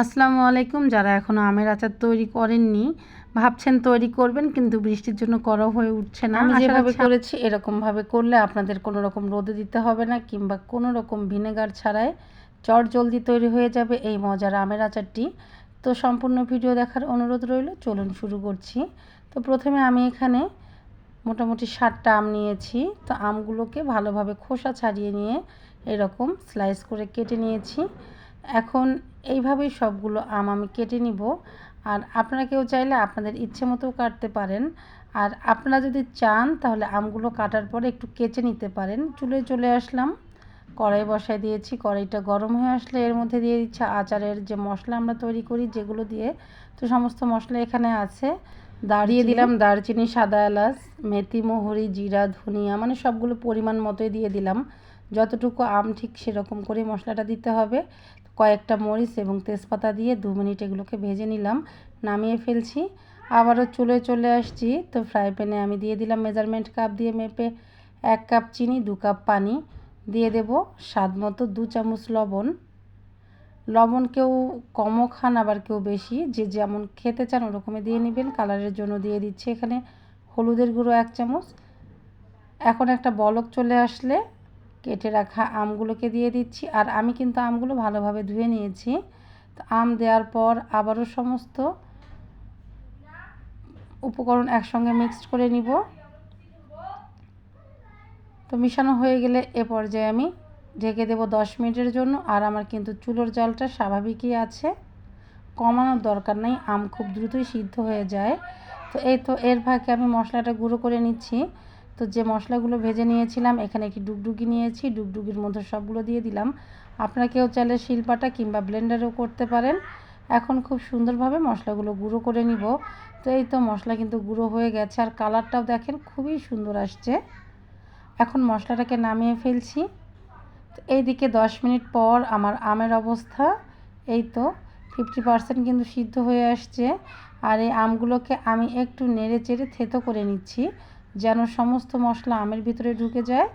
আসসালামু আলাইকুম। যারা এখনও আমের আচার তৈরি করেননি ভাবছেন তৈরি করবেন কিন্তু বৃষ্টির জন্য করা হয়ে উঠছে না। আমি যেভাবে করেছি এরকমভাবে করলে আপনাদের কোনো রকম রোদে দিতে হবে না কিংবা কোনো রকম ভিনেগার ছাড়াই চট জলদি তৈরি হয়ে যাবে এই মজার আমের আচারটি। তো সম্পূর্ণ ভিডিও দেখার অনুরোধ রইল চলুন শুরু করছি। তো প্রথমে আমি এখানে মোটামুটি ষাটটা আম নিয়েছি। তো আমগুলোকে ভালোভাবে খোসা ছাড়িয়ে নিয়ে এরকম স্লাইস করে কেটে নিয়েছি। এখন এইভাবেই সবগুলো আম আমি কেটে নিব। আর আপনারা কেউ চাইলে আপনাদের ইচ্ছে মতো কাটতে পারেন। আর আপনারা যদি চান, তাহলে আমগুলো কাটার পরে একটু কেচে নিতে পারেন। চুলে চলে আসলাম। কড়াই বসায় দিয়েছি। কড়াইটা গরম হয়ে আসলে এর মধ্যে দিয়ে দিচ্ছি আচারের যে মশলা আমরা তৈরি করি, যেগুলো দিয়ে তো সমস্ত মশলা এখানে আছে। দাঁড়িয়ে দিলাম দারচিনি সাদা এলাচ মেথি মোহরি জিরা ধনিয়া মানে সবগুলো পরিমাণ মতোই দিয়ে দিলাম। যতটুকু আম ঠিক সেরকম করে মশলাটা দিতে হবে। কয়েকটা মরিচ এবং তেজপাতা দিয়ে দু মিনিট এগুলোকে ভেজে নিলাম নামিয়ে ফেলছি। আবারও চুলে চলে আসছি তো ফ্রাই প্যানে আমি দিয়ে দিলাম মেজারমেন্ট কাপ দিয়ে মেপে এক কাপ চিনি দু কাপ পানি। দিয়ে দেব স্বাদ মতো দু চামচ লবণ। লবণ কেউ কমও খান, আবার কেউ বেশি। যে যেমন খেতে চান ওরকমই দিয়ে নেবেন। কালারের জন্য দিয়ে দিচ্ছি এখানে হলুদের গুঁড়ো এক চামচ। এখন একটা বলক চলে আসলে কেটে রাখা আমগুলোকে দিয়ে দিচ্ছি। আর আমি কিন্তু আমগুলো ভালোভাবে ধুয়ে নিয়েছি। তো আম দেওয়ার পর আবারও সমস্ত উপকরণ একসঙ্গে মিক্সড করে নিব। তো মিশানো হয়ে গেলে এ পর্যায়ে আমি ঢেকে দেবো দশ মিনিটের জন্য। আর আমার কিন্তু চুলোর জালটা স্বাভাবিকই আছে। কমানোর দরকার নেই, আম খুব দ্রুতই সিদ্ধ হয়ে যায়। তো এই তো, এর ভাগে আমি মশলাটা গুঁড়ো করে নিচ্ছি। তো যে মশলাগুলো ভেজে নিয়েছিলাম, এখানে একটি ডুগডুগি নিয়েছি। ডুগডুগির মধ্যে সবগুলো দিয়ে দিলাম। আপনারা কেউ চাইলে শিলপাটা কিংবা ব্লেন্ডারেও করতে পারেন। এখন খুব সুন্দরভাবে মশলাগুলো গুঁড়ো করে নিব। তো এই তো, মশলা কিন্তু গুঁড়ো হয়ে গেছে। আর কালারটাও দেখেন খুবই সুন্দর আসছে। এখন মশলাটাকে নামিয়ে ফেলছি। এইদিকে দশ মিনিট পর আমার আমের অবস্থা, এই তো ফিফটি পার্সেন্ট কিন্তু সিদ্ধ হয়ে আসছে। আর এই আমগুলোকে আমি একটু নেড়ে চেড়ে থেতো করে নিচ্ছি, যেন সমস্ত মশলা আমের ভিতরে ঢুকে যায়।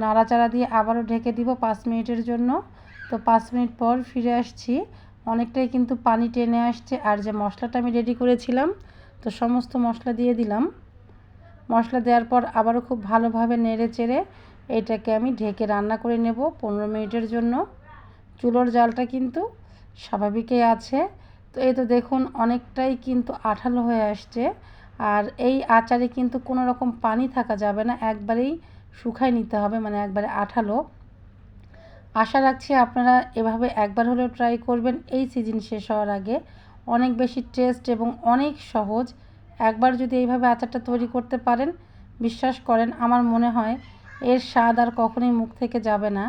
নাড়াচাড়া দিয়ে আবারও ঢেকে দিব পাঁচ মিনিটের জন্য। তো পাঁচ মিনিট পর ফিরে আসছি। অনেকটাই কিন্তু পানি টেনে আসছে, আর যে মশলাটা আমি রেডি করেছিলাম, তো সমস্ত মশলা দিয়ে দিলাম। মশলা দেওয়ার পর আবারও খুব ভালোভাবে নেড়ে চেড়ে এইটাকে আমি ঢেকে রান্না করে নেব পনেরো মিনিটের জন্য। চুলোর জালটা কিন্তু স্বাভাবিকই আছে। তো এই তো দেখুন, অনেকটাই কিন্তু আঠালো হয়ে আসছে। আর এই আচারে কিন্তু কোনো রকম পানি থাকা যাবে না, একবারেই শুকায় নিতে হবে মানে একবারে আঠালো। আশা রাখছি আপনারা এভাবে একবার হলেও ট্রাই করবেন। এই সিজন শেষ হওয়ার আগে অনেক বেশি টেস্ট এবং অনেক সহজ। একবার যদি এইভাবে আচারটা তৈরি করতে পারেন, বিশ্বাস করেন, আমার মনে হয় এর স্বাদ আর কখনোই মুখ থেকে যাবে না।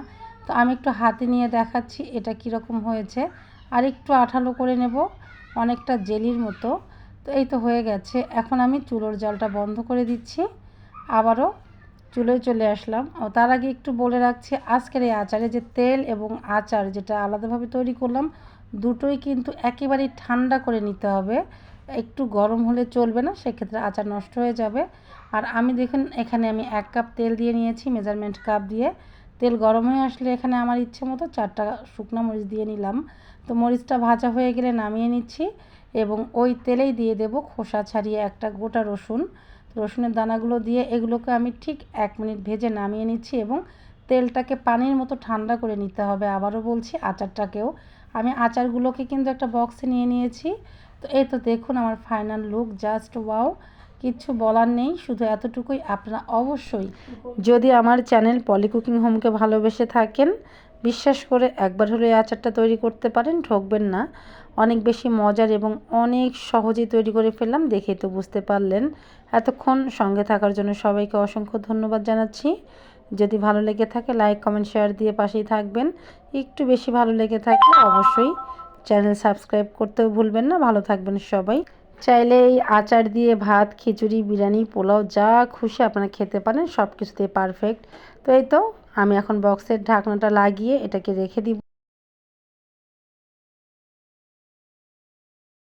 তো আমি একটু হাতে নিয়ে দেখাচ্ছি এটা কীরকম হয়েছে। আর একটু আঠালো করে নেব, অনেকটা জেলির মতো। তো এই তো হয়ে গেছে। এখন আমি চুলোর জলটা বন্ধ করে দিচ্ছি। আবারও চুলোয় চলে আসলাম। ও তার আগে একটু বলে রাখছি, আজকের এই আচারে যে তেল এবং আচার যেটা আলাদাভাবে তৈরি করলাম, দুটোই কিন্তু একেবারেই ঠান্ডা করে নিতে হবে। একটু গরম হলে চলবে না, সেক্ষেত্রে আচার নষ্ট হয়ে যাবে। আর আমি দেখুন, এখানে আমি এক কাপ তেল দিয়ে নিয়েছি, মেজারমেন্ট কাপ দিয়ে। তেল গরম হয়ে আসলে এখানে আমার ইচ্ছে মতো চারটা শুকনো মরিচ দিয়ে নিলাম। তো মরিচটা ভাজা হয়ে গেলে নামিয়ে নিচ্ছি এবং ওই তেলেই দিয়ে দেব খোসা ছাড়িয়ে একটা গোটা রসুন। রসুনের দানাগুলো দিয়ে এগুলোকে আমি ঠিক এক মিনিট ভেজে নামিয়ে নিচ্ছি এবং তেলটাকে পানির মতো ঠান্ডা করে নিতে হবে। আবারও বলছি, আচারটাকেও। আমি আচারগুলোকে কিন্তু একটা বক্সে নিয়ে নিয়েছি। তো এই তো দেখুন আমার ফাইনাল লুক জাস্ট ওয়াও কিচ্ছু বলার নেই, শুধু এতটুকুই আপনারা অবশ্যই যদি আমার চ্যানেল পলি কুকিং হোমকে ভালোবেসে থাকেন, বিশ্বাস করে একবার হলে আচারটা তৈরি করতে পারেন, ঠকবেন না। অনেক বেশি মজার এবং অনেক সহজেই তৈরি করে ফেললাম, দেখেই তো বুঝতে পারলেন। এতক্ষণ সঙ্গে থাকার জন্য সবাইকে অসংখ্য ধন্যবাদ জানাচ্ছি। যদি ভালো লেগে থাকে লাইক কমেন্ট শেয়ার দিয়ে পাশেই থাকবেন। একটু বেশি ভালো লেগে থাকলে অবশ্যই চ্যানেল সাবস্ক্রাইব করতেও ভুলবেন না, ভালো থাকবেন সবাই। চাইলে এই আচার দিয়ে ভাত, খিচুড়ি, বিরিয়ানি, পোলাও, যা খুশি আপনারা খেতে পারেন সব কিছুতেই পারফেক্ট তো এই তো, আমি এখন বক্সের ঢাকনাটা লাগিয়ে এটাকে রেখে দিব।